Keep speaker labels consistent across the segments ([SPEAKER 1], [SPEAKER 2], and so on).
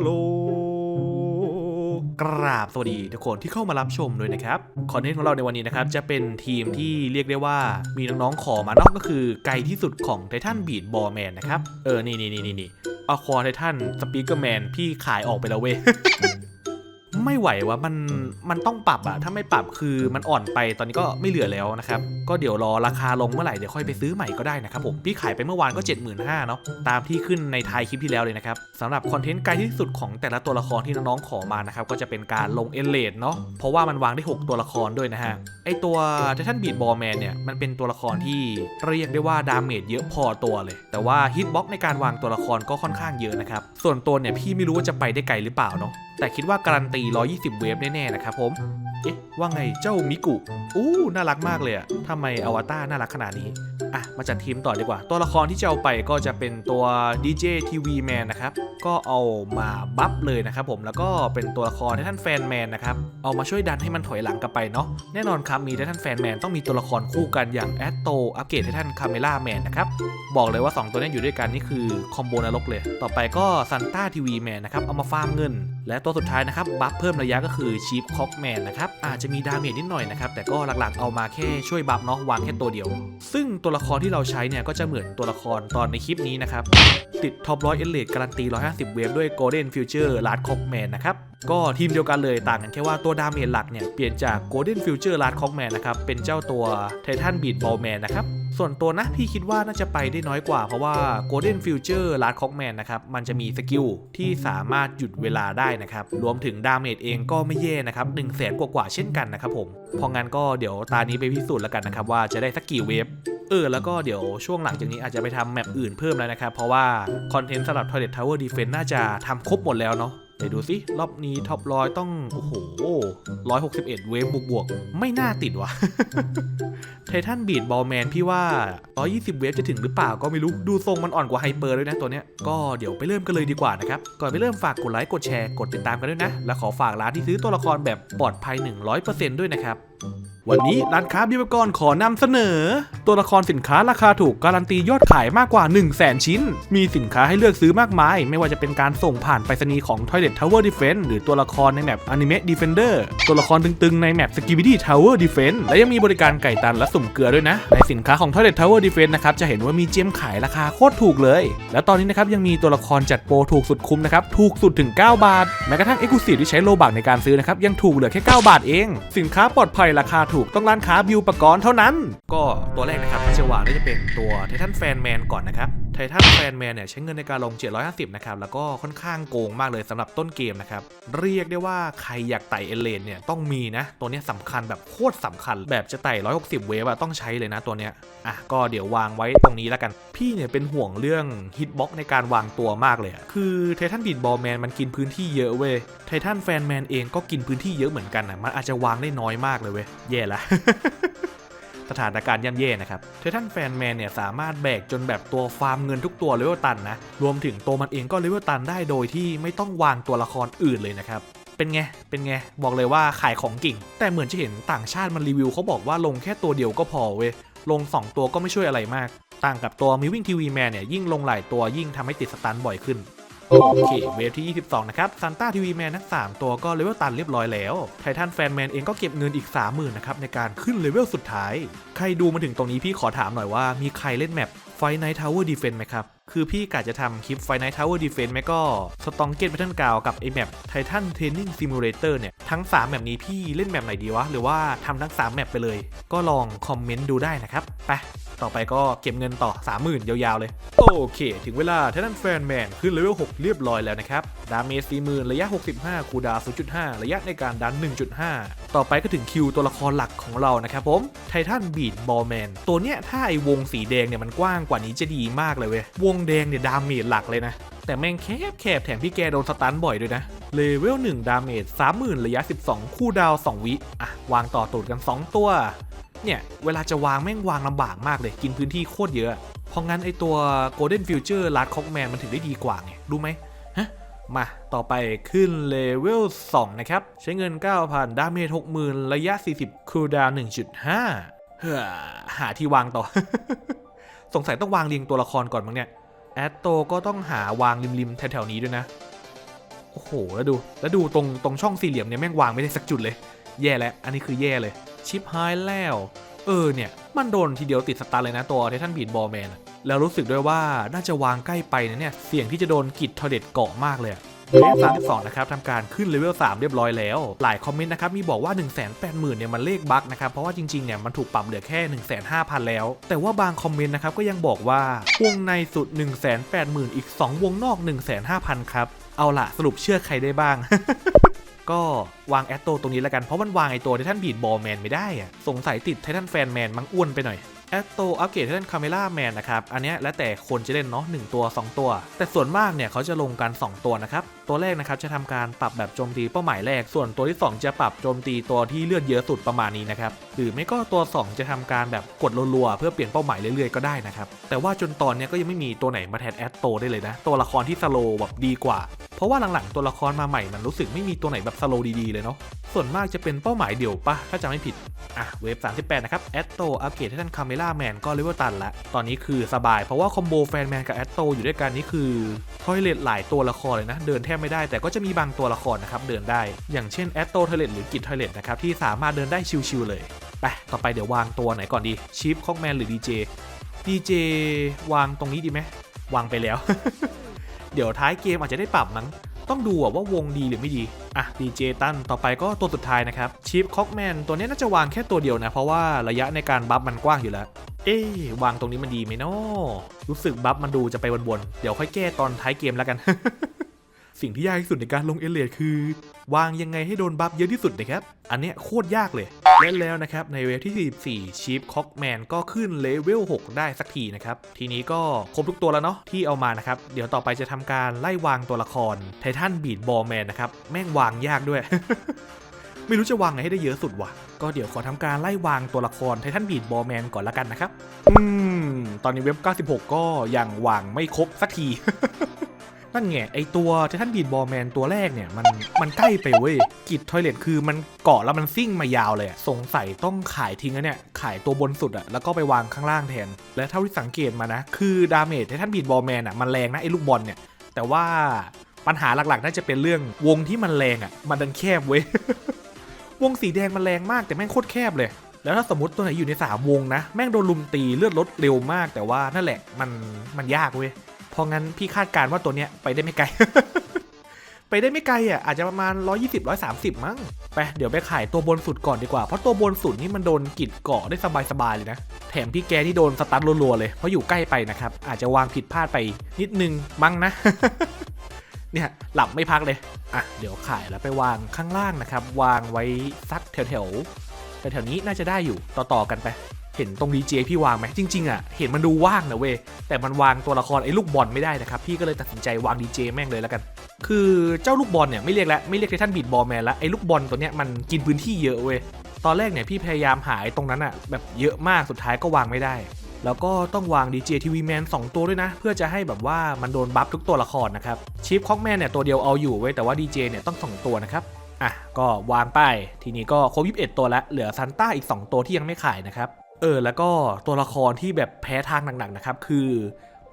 [SPEAKER 1] โลกราบสวัสดีทุกคนที่เข้ามารับชมด้วยนะครับคอนเทนต์ของเราในวันนี้นะครับ จะเป็นทีมที่เรียกได้ว่ามีน้องๆขอมาเนอกก็คือไกลที่สุดของไททันบีดบอแมนนะครับ เออ นี่นี่นี่นี่นี่อควาไททันสปีกเกอร์แมนพี่ขายออกไปแล้วเว้ย ไม่ไหวว่ามันมันต้องปรับอะถ้าไม่ปรับคือมันอ่อนไปตอนนี้ก็ไม่เหลือแล้วนะครับ ก็เดี๋ยวรอราคาลงเมื่อไหร่เดี๋ยวค่อยไปซื้อใหม่ก็ได้นะครับผมพี่ขายไปเมื่อวานก็ 75,000เนาะตามที่ขึ้นในท้ายคลิปที่แล้วเลยนะครับสำหรับคอนเทนต์ไกลที่สุดของแต่ละตัวละครที่น้องๆขอมานะครับก็จะเป็นการลงเอเลดเนาะเพราะว่ามันวางได้ 6 ตัวละครด้วยนะฮะไอตัวไททันบีดบอลแมนเนี่ยมันเป็นตัวละครที่เรียกได้ว่าดาเมจเยอะพอตัวเลย แต่ว่าฮิตบ็อกในการวางตัวละครก็ค่อนข้างเยอะนะครับส่วนตัวเนี่ยพี่ไม่รู้ว่าจะไปได้ไกลหรือเปล่าเนาะแต่คิดว่าการันตี120 เวฟแน่ๆนะครับผม เอ๊ะ ว่าไงเจ้ามิกุ อู้ น่ารักมากเลยอะทำไมอวตารน่ารักขนาดนี้ อะมาจัดทีมต่อดีกว่า ตัวละครที่จะเอาไปก็จะเป็นตัว DJ TV Man นะครับ ก็เอามาบัฟเลยนะครับผมแล้วก็เป็นตัวละครที่ท่านแฟนแมนนะครับ เอามาช่วยดันให้มันถอยหลังกลับไปเนาะแน่นอนครับมีท่านแฟนแมนต้องมีตัวละครคู่กันอย่างแอตโตอัปเกรดให้ท่านคาเมล่าแมนนะครับบอกเลยว่า 2 ตัวนี้อยู่ด้วยกันนี่คือคอมโบนรกเลย ต่อไปก็ซันต้าทีวีแมนนะครับเอามาฟาร์มเงิน และตัวสุดท้ายนะครับบัฟเพิ่มระยะก็คือชีฟคอกแมนนะครับอาจจะมีดาเมจนิดหน่อยนะครับแต่ก็หลักๆเอามาแค่ช่วยบัฟเนาะวางแค่ตัวเดียว ซึ่งตัวละครที่เราใช้เนี่ยก็จะเหมือนตัวละครตอนในคลิปนี้นะครับ ติดท็อปร้อยเอเลดการันตี 150 เวฟด้วย Golden Future l a r d c o c k Man นะครับ ก็ทีมเดียวกันเลยต่างกันแค่ว่าตัวดาเมจหลักเนี่ย เปลี่ยนจาก Golden Future l a r d c o c k Man นะครับ เป็นเจ้าตัว Titan Beat Ball Man นะครับส่วนตัวนะพี่คิดว่าน่าจะไปได้น้อยกว่าเพราะว่า Golden Future l a r d c o c k Man นะครับ มันจะมีสกิลที่สามารถหยุดเวลาได้นะครับ รวมถึงดาเมจเองก็ไม่แย่นะครับ1 0 0 0 0แสนกว่าๆเช่นกันนะครับผมพราะงั้นก็เดี๋ยวตานี้ไปพิสูจน์แล้วกันนะครับว่าจะได้สักกี่เวฟ เออแล้วก็เดี๋ยวช่วงหลังจากนี้อาจจะไปทำแมปอื่นเพิ่มแล้วนะครับ เพราะว่าคอนเทนต์สำหรับ Toilet Tower Defense น่าจะทำครบหมดแล้วเนาะเดี๋ยวดูสิรอบนี้ท็อปร้อยต้อง โอ้โห161เวฟบวกๆไม่น่าติดว่ะไททันบีดบอลแมนพี่ว่า120เวฟจะถึงหรือเปล่าก็ไม่รู้ ดูทรงมันอ่อนกว่าไฮเปอร์ด้วยนะตัวเนี้ย ก็เดี๋ยวไปเริ่มกันเลยดีกว่านะครับ ก่อนไปเริ่มฝากกดไลค์กดแชร์กดติดตามกันด้วยนะ และขอฝากร้านที่ซื้อตัวละครแบบปลอดภัย 100%ด้วยนะครับวันนี้ร้านค้าบิวกรขอนำเสนอ ตัวละครสินค้าราคาถูกการันตียอดขายมากกว่า 1 0 0 0 0แชิ้น มีสินค้าให้เลือกซื้อมากมาย ไม่ว่าจะเป็นการส่งผ่านไปรษณีย์ของ Toilet Tower Defense หรือตัวละครในแมป Anime Defender ตัวละครตึงๆในแมป Skibidi Tower Defense และยังมีบริการไก่ตันและสุ่มเกลือด้วยนะ ในสินค้าของ Toilet Tower Defense นะครับจะเห็นว่ามีเจมขายราคาโคตรถูกเลย แล้วตอนนี้นะครับยังมีตัวละครจัดโปรถูกสุดคุ้มนะครับถูกสุดถึง 9 บาทแม้กระทั่ง Exclusive ที่ใช้โลบักในการซื้อนะครับยังถูกเหลือแค่ 9 บาทเอง สินค้าปลอดภัยราคาถูกต้องร้านค้าบิวปกรณ์เท่านั้น ก็ตัวแรกนะครับที่จะวางได้จะเป็นตัวไททันแฟนแมนก่อนนะครับไททันแฟนแมนเนี่ยใช้เงินในการลง 750 นะครับ แล้วก็ค่อนข้างโกงมากเลยสำหรับต้นเกมนะครับ เรียกได้ว่าใครอยากไต่เอเลนเนี่ยต้องมีนะ ตัวนี้ยสำคัญแบบโคตรสำคัญ แบบจะไต่ 160 เวฟอะต้องใช้เลยนะตัวเนี้ย อะ ก็เดี๋ยววางไว้ตรงนี้แล้วกัน พี่เนี่ยเป็นห่วงเรื่องฮิตบ็อกในการวางตัวมากเลยอะคือไททันบีดบอลแมนมันกินพื้นที่เยอะเว้ยไททันแฟนแมนเองก็กินพื้นที่เยอะเหมือนกันนะมันอาจจะวางได้น้อยมากเลยเว้ยแย่ละสถานการณ์ย่ำแย่นะครับไททันแฟนแมนเนี่ยสามารถแบกจนแบบตัวฟาร์มเงินทุกตัวเลเวลตันนะ รวมถึงตัวมันเองก็เลเวลตันได้โดยที่ไม่ต้องวางตัวละครอื่นเลยนะครับ เป็นไง เป็นไง บอกเลยว่าขายของกิ่ง แต่เหมือนจะเห็นต่างชาติมันรีวิวเขาบอกว่าลงแค่ตัวเดียวก็พอเว้ย ลง 2 ตัวก็ไม่ช่วยอะไรมาก ต่างกับตัวมิวิ่งทีวีแมนเนี่ยยิ่งลงหลายตัวยิ่งทำให้ติดสตันบ่อยขึ้น โอเค เวฟที่ 22 นะครับซันต้าทีวีแมนทั้ง 3 ตัวก็เลเวลตันเรียบร้อยแล้วไททันแฟนแมนเองก็เก็บเงินอีก 30,000 นะครับ ในการขึ้นเลเวลสุดท้าย ใครดูมาถึงตรงนี้พี่ขอถามหน่อยว่ามีใครเล่นแมป ไฟไนท์ทาวเวอร์ดีเฟนไหมครับ คือพี่กะจะทำคลิปไฟไนท์ทาวเวอร์ดีเฟนไหมก็สตองเกตแพทเทิร์นกาวกับไอแมปไททันเทรนนิ่งซิมูเลเตอร์เนี่ย ทั้ง 3 แมปนี้พี่เล่นแมปไหนดีวะ หรือว่าทำทั้ง 3 แมปไปเลย ก็ลองคอมเมนต์ดูได้นะครับ ไป ต่อไปก็เก็บเงินต่อ 30,000 ยาวๆ เลย โอเค ถึงเวลาท่านแฟนแมนขึ้นเลเวล 6 เรียบร้อยแล้วนะครับ ดาเมจ40,000 ระยะ 65 คูดาวน์0.5 ระยะในการดัน 1.5 ต่อไปก็ถึงคิวตัวละครหลักของเรานะครับผมไททันบีดบอลแมนตัวเนี้ยถ้าไอวงสีแดงเนี่ยมันกว้างกว่านี้จะดีมากเลยเว้ยวงแดงเนี่ยดาเมจหลักเลยนะ แต่แม่งแคบแคบแถมพี่แกโดนสตันบ่อยด้วยนะเลเวล1ดาเมจ30,000ระยะ 12 คู่ดาว 2 วิอะวางต่อตูดกัน 2 ตัว เนี่ย เวลาจะวางแม่งวางลำบากมากเลย กินพื้นที่โคตรเยอะ เพราะงั้นไอตัว Golden Future l a r d c o c k Man มันถึงได้ดีกว่าไงรู้ไหมฮะมาต่อไปขึ้นเลเวล2นะครับ ใช้เงิน 9,000 ดาเมจ60,000 ระยะ 40 คูลดาวน์1.5เฮ้อหาที่วางต่อ สงสัยต้องวางเรียงตัวละครก่อนมั้งเนี่ยแอดโตก็ต้องหาวางริมๆแถวๆนี้ด้วยนะ โอ้โห แล้วดู แล้วดูตรงตรงช่องสี่เหลี่ยมเนี่ยแม่งวางไม่ได้สักจุดเลย แย่แล้ว อันนี้คือแย่เลย ชิปหายแล้ว เออเนี่ย มันโดนทีเดียวติดสตาร์เลยนะตัวไททันบีดบอลแมนแล้วรู้สึกด้วยว่าน่าจะวางใกล้ไปนะเนี่ย เสี่ยงที่จะโดนกิดทอร์เดตเกาะมากเลยอะ เลเวล32 นะครับทำการขึ้นเลเวล 3 เรียบร้อยแล้ว หลายคอมเมนต์นะครับ มีบอกว่า 1 8 0 0 0 0 เนี่ย มันเลขบั๊กนะครับ เพราะว่าจริง ๆ เนี่ย มันถูกปรับเหลือแค่ 1 5 0 0 0 แล้ว แต่ว่าบางคอมเมนต์นะครับ ก็ยังบอกว่าวงในสุด 1 8 0 0 0 0 อีก 2 วงนอก 1 5 0 0 0 ครับ เอาล่ะ สรุปเชื่อใครได้บ้างก็วางแอตโตตรงนี้แล้วกัน เพราะมันวางไอตัวไททันบีดบอลแมนไม่ได้อะสงสัยติดไททันแฟนแมนมังอ้วนไปหน่อย แอตโตอัปเกรดไททันคาเมล่าแมนนะครับ อันนี้แล้วแต่คนจะเล่นเนาะ1ตัว 2 ตัว แต่ส่วนมากเนี่ยเขาจะลงกัน 2 ตัวนะครับ ตัวแรกนะครับจะทำการปรับแบบโจมตีเป้าหมายแรก ส่วนตัวที่ 2 จะปรับโจมตีตัวที่เลือดเยอะสุดประมาณนี้นะครับ หรือไม่ก็ตัว 2 จะทำการแบบกดรัวๆเพื่อเปลี่ยนเป้าหมายเรื่อยๆก็ได้นะครับ แต่ว่าจนตอนเนี้ยก็ยังไม่มีตัวไหนมาแทนแอตโตได้เลยนะ ตัวละครที่สโลแบบดีกว่า ราะว่าหลังๆตัวละครมาใหม่มันรู้สึกไม่มีตัวไหนแบบสโลดีๆเลยเนาะส่วนมากจะเป็นเป้าหมายเดี่ยวปะถ้าจำไม่ผิด อะเวฟ 38 นะครับ แอตโตอัปเกรดให้ท่านคาเมล่าแมนก็เลเวลตันละ ตอนนี้คือสบายเพราะว่าคอมโบแฟนแมนกับแอตโตอยู่ด้วยกันนี่คือทอยเลตหลายตัวละครเลยนะ เดินแทบไม่ได้แต่ก็จะมีบางตัวละครนะครับ เดินได้ อย่างเช่นแอตโตทอยเลตหรือกิจทอยเลตนะครับ ที่สามารถเดินได้ชิวๆเลยไปต่อไปเดี๋ยววางตัวไหนก่อนดีชิปคอกแมนหรือดีเจดีเจวางตรงนี้ดีไหมวางไปแล้ว เดี๋ยวท้ายเกมอาจจะได้ปรับมั้ง ต้องดูว่าวงดีหรือไม่ดี อะดีเจตันต่อไปก็ตัวสุดท้ายนะครับชิปคอกแมนตัวนี้น่าจะวางแค่ตัวเดียวนะ เพราะว่าระยะในการบัฟมันกว้างอยู่แล้ว เอ๊วางตรงนี้มันดีไหมเนาะรู้สึกบัฟมันดูจะไปวนๆเดี๋ยวค่อยแก้ตอนท้ายเกมแล้วกัน สิ่งที่ยากที่สุดในการลงเอเลียดคือ วางยังไงให้โดนบัฟเยอะที่สุดนะครับอันเนี้ยโคตรยากเลย เล่แล้วนะครับในเวฟที่ 44 ชีฟคอกแมนก็ขึ้นเลเวล 6 ได้สักทีนะครับ ทีนี้ก็ครบทุกตัวแล้วเนาะที่เอามานะครับ เดี๋ยวต่อไปจะทำการไล่วางตัวละครไททันบีดบอลแมนนะครับ แม่งวางยากด้วย ไม่รู้จะวางไงให้ได้เยอะสุดวะก็เดี๋ยวขอทำการไล่วางตัวละครไททันบีดบอลแมนก่อนละกันนะครับ อืม ตอนนี้เว็บ 96 ก็ยังวางไม่ครบสักที นั่นไงไอตัวไททันบีดบอลแมนตัวแรกเนี่ย มันมันใกล้ไปเว้ยกิจทอยเลทคือมันเกาะแล้วมันซิ่งมายาวเลยสงสัยต้องขายทิ้งแล้วเนี่ย ขายตัวบนสุดอะแล้วก็ไปวางข้างล่างแทน และเท่าที่สังเกตมานะ คือดาเมจไททันบีดบอลแมนอะมันแรงนะไอลูกบอลเนี่ย แต่ว่าปัญหาหลักๆ น่าจะเป็นเรื่องวงที่มันแรงอะมันดันแคบเว้ยวงสีแดงมันแรงมากแต่แม่งโคตรแคบเลยแล้วถ้าสมมติตัวไหนอยู่ในสามวงนะ แม่งโดนลุมตีเลือดลดเร็วมากแต่ว่านั่นแหละมันมันยากเว้ย เพราะงั้นพี่คาดการณ์ว่าตัวเนี้ยไปได้ไม่ไกล ไปได้ไม่ไกลอะอาจจะประมาณ 120 130 มั้ง ไปเดี๋ยวไปขายตัวบนสุดก่อนดีกว่า เพราะตัวบนสุดนี่มันโดนกิดเกาะได้สบายๆเลยนะ แถมพี่แกนี่โดนสตันรัวๆเลย เพราะอยู่ใกล้ไปนะครับ อาจจะวางผิดพลาดไปนิดนึงมั้งนะ เนี่ยหลับไม่พักเลย อะเดี๋ยวขายแล้วไปวางข้างล่างนะครับ วางไว้สักแถวๆแต่แถวๆนี้น่าจะได้อยู่ต่อๆกันไป เห็นตรงดีเจพี่วางไหมจริงๆอะเห็นมันดูว่างนะเว้ยแต่มันวางตัวละครไอ้ลูกบอลไม่ได้นะครับพี่ก็เลยตัดสินใจวางดีเจแม่งเลยแล้วกัน คือเจ้าลูกบอลเนี่ยไม่เรียกแล้วไม่เรียกไททันบีดบอลแมนแล้วไอ้ลูกบอลตัวเนี้ยมันกินพื้นที่เยอะเว้ยตอนแรกเนี่ยพี่พยายามหาไอ้ตรงนั้นอะแบบเยอะมากสุดท้ายก็วางไม่ได้ แล้วก็ต้องวาง DJ TV Man 2ตัวด้วยนะ เพื่อจะให้แบบว่ามันโดนบัฟทุกตัวละครนะครับชิปคอกแมนเนี่ยตัวเดียวเอาอยู่เว้ยแต่ว่า DJ เนี่ยต้อง2ตัวนะครับอะก็วางไปทีนี้ก็ครบ21ตัวแล้วเหลือซันต้าอีก 2 ตัวที่ยังไม่ขายนะครับ เออแล้วก็ตัวละครที่แบบแพ้ทางหนักๆนะครับ คือ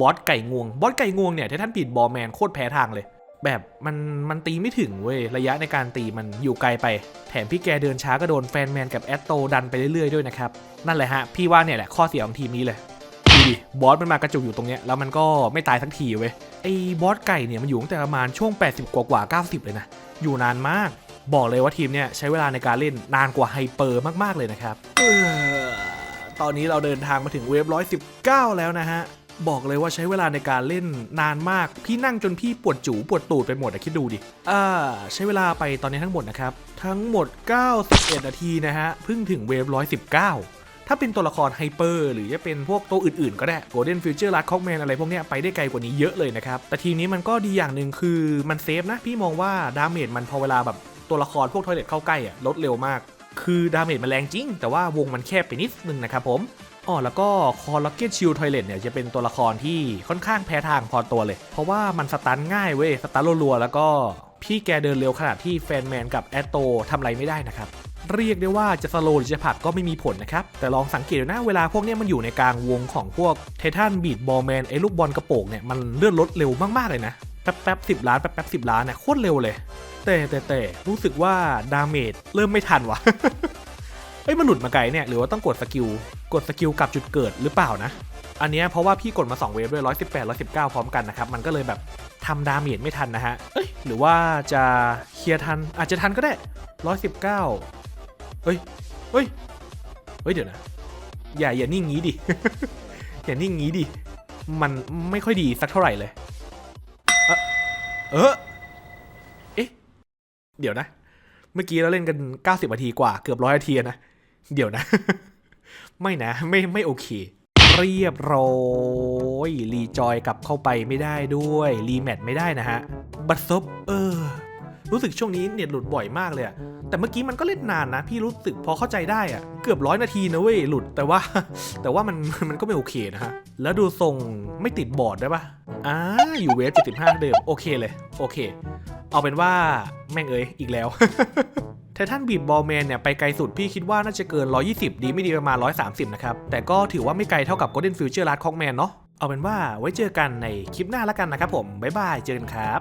[SPEAKER 1] บอสไก่งวง บอสไก่งวงเนี่ยที่ท่านปิดบอแมนโคตรแพ้ทางเลย แบบมันมันตีไม่ถึงเว้ยระยะในการตีมันอยู่ไกลไป แถมพี่แกเดินช้าก็โดนแฟนแมนกับแอตโตดันไปเรื่อยๆด้วยนะครับ นั่นแหละฮะ พี่ว่าเนี่ยแหละข้อเสียของทีมนี้เลยดูดิบอสมันมากระจุกอยู่ตรงเนี้ยแล้วมันก็ไม่ตายทั้งทีเว้ยไอ้บอสไก่เนี่ยมันอยู่ตั้งแต่ประมาณช่วง 80 กว่ากว่า90 เลยนะอยู่นานมาก บอกเลยว่าทีมเนี่ยใช้เวลาในการเล่นนานกว่าไฮเปอร์มากๆเลยนะครับ ตอนนี้เราเดินทางมาถึงเวฟ119 แล้วนะฮะ บอกเลยว่าใช้เวลาในการเล่นนานมาก พี่นั่งจนพี่ปวดจูปวดตูดไปหมดอะคิดดูดิ อ่า ใช้เวลาไปตอนนี้ทั้งหมดนะครับ ทั้งหมด 91 นาทีนะฮะ เพิ่งถึงเวฟ119ถ้าเป็นตัวละครไฮเปอร์หรือจะเป็นพวกตัวอื่นๆ ก็ได้ Golden Future Last Cockman อะไรพวกเนี้ยไปได้ไกลกว่านี้เยอะเลยนะครับ แต่ทีนี้มันก็ดีอย่างหนึ่งคือมันเซฟนะ พี่มองว่าดาเมจมันพอเวลาแบบตัวละครพวกทอยเลตเข้าใกล้อะลดเร็วมาก คือดาเมจมันแรงจริง แต่ว่าวงมันแคบไปนิดนึงนะครับผมอ๋อแล้วก็คอร์ล็อกเก็ตชิลทอยเลตเนี่ยจะเป็นตัวละครที่ค่อนข้างแพ้ทางพอตัวเลย เพราะว่ามันสตันง่ายเว้ยสตันรัวๆแล้วก็พี่แกเดินเร็วขนาดที่แฟนแมนกับแอตโตทำอะไรไม่ได้นะครับเรียกได้ว่าจะสโลหรือจะผักก็ไม่มีผลนะครับ แต่ลองสังเกตดูนะเวลาพวกนี้มันอยู่ในกลางวงของพวกเททันบีดบอลแมนไอ้ลูกบอลกระโปงเนี่ยมันเลื่อนลดเร็วมาก ๆ เลยนะ แป๊บแป๊บสิบล้านแป๊บแป๊บสิบล้านเนี่ยโคตรเร็วเลย แต่แต่แต่รู้สึกว่าดาเมจเริ่มไม่ทันวะเอ้ยมันหลุดมาไกลเนี่ยหรือว่าต้องกดสกิลกดสกิลกลับจุดเกิดหรือเปล่านะ อันนี้เพราะว่าพี่กดมา 2 เวฟด้วย 118 119 พร้อมกันนะครับ มันก็เลยแบบทำดาเมจไม่ทันนะฮะ เอ้ยหรือว่าจะเคลียร์ทันอาจจะทันก็ได้ 119 เฮ้ยเฮ้ยเฮ้ยเดี๋ยวนะ อย่าอย่านิ่งงี้ดิ อย่านิ่งงี้ดิ มันไม่ค่อยดีสักเท่าไหร่เลย เออ เอ๊ะ เดี๋ยวนะ เมื่อกี้เราเล่นกัน 90นาทีกว่าเกือบร้อยนาทีนะ เดี๋ยวนะ ไม่นะ ไม่ไม่โอเค เรียบร้อยรีจอยกลับเข้าไปไม่ได้ด้วย รีแมทไม่ได้นะฮะ บัตซบเออ รู้สึกช่วงนี้เน็ตหลุดบ่อยมากเลยอะแต่เมื่อกี้มันก็เล่นนานนะ พี่รู้สึกพอเข้าใจได้อะเกือบร้อยนาทีนะเว้ยหลุดแต่ว่า แต่ว่ามันมันก็ไม่โอเคนะฮะ แล้วดูทรงไม่ติดบอร์ดได้ปะอ่าอยู่เวฟ75 เดิม โอเคเลย โอเค เอาเป็นว่าแม่งเอ้ยอีกแล้วไททันบีดบอลแมนเนี่ยไปไกลสุดพี่คิดว่าน่าจะเกิน 120 ดีไม่ดีประมาณ 130 นะครับ แต่ก็ถือว่าไม่ไกลเท่ากับ Golden Future Last Cockman เนาะเอาเป็นว่าไว้เจอกันในคลิปหน้าแล้วกันนะครับผม บ๊ายบาย เจอกันครับ